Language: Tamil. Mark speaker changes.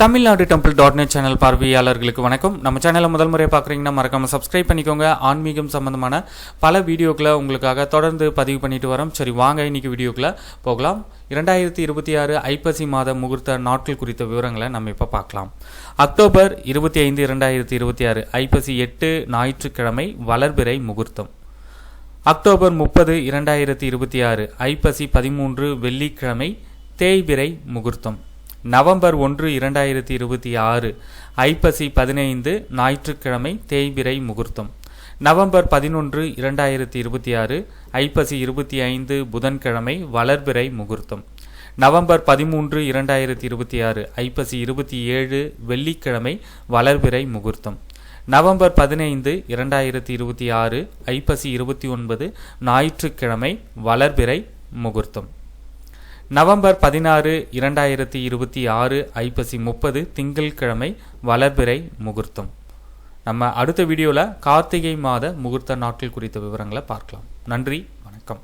Speaker 1: Tamil Nadu temple dot net channel பார்வையாளர்களுக்கு வணக்கம். நம்ம சேனலை முதல் முறையாக பார்க்குறீங்கன்னா மறக்காம சப்ஸ்கிரைப் பண்ணிக்கோங்க. ஆன்மீகம் சம்பந்தமான பல வீடியோக்களை உங்களுக்காக தொடர்ந்து பதிவு பண்ணிட்டு வரோம். சரி வாங்க இன்னைக்கு வீடியோக்குள்ளே போகலாம். இரண்டாயிரத்தி இருபத்தி ஆறு ஐப்பசி மாத முகூர்த்த நாட்கள் குறித்த விவரங்களை நம்ம இப்போ பார்க்கலாம். அக்டோபர் இருபத்தி ஐந்து இரண்டாயிரத்தி இருபத்தி ஆறு ஐப்பசி எட்டு ஞாயிற்றுக்கிழமை வளர்பிறை முகூர்த்தம். அக்டோபர் முப்பது இரண்டாயிரத்தி இருபத்தி ஆறு ஐப்பசி பதிமூன்று வெள்ளிக்கிழமை தேய்பிறை முகூர்த்தம். நவம்பர் ஒன்று இரண்டாயிரத்தி இருபத்தி ஆறு ஐப்பசி பதினைந்து ஞாயிற்றுக்கிழமை தேய்பிறை முகூர்த்தம். நவம்பர் பதினொன்று இரண்டாயிரத்தி இருபத்தி ஆறு ஐப்பசி இருபத்தி ஐந்து புதன்கிழமை வளர்பிறை முகூர்த்தம். நவம்பர் பதிமூன்று இரண்டாயிரத்தி இருபத்தி ஆறு ஐப்பசி இருபத்தி ஏழு வெள்ளிக்கிழமை வளர்பிறை முகூர்த்தம். நவம்பர் பதினைந்து இரண்டாயிரத்தி இருபத்தி ஆறு ஐப்பசி இருபத்தி ஒன்பது ஞாயிற்றுக்கிழமை வளர்பிறை முகூர்த்தம். நவம்பர் பதினாறு இரண்டாயிரத்தி இருபத்தி ஆறு ஐப்பசி முப்பது திங்கட்கிழமை வளர்பிறை முகூர்த்தம். நம்ம அடுத்த வீடியோவில் கார்த்திகை மாத முகூர்த்த நாட்கள் குறித்த விவரங்களை பார்க்கலாம். நன்றி வணக்கம்.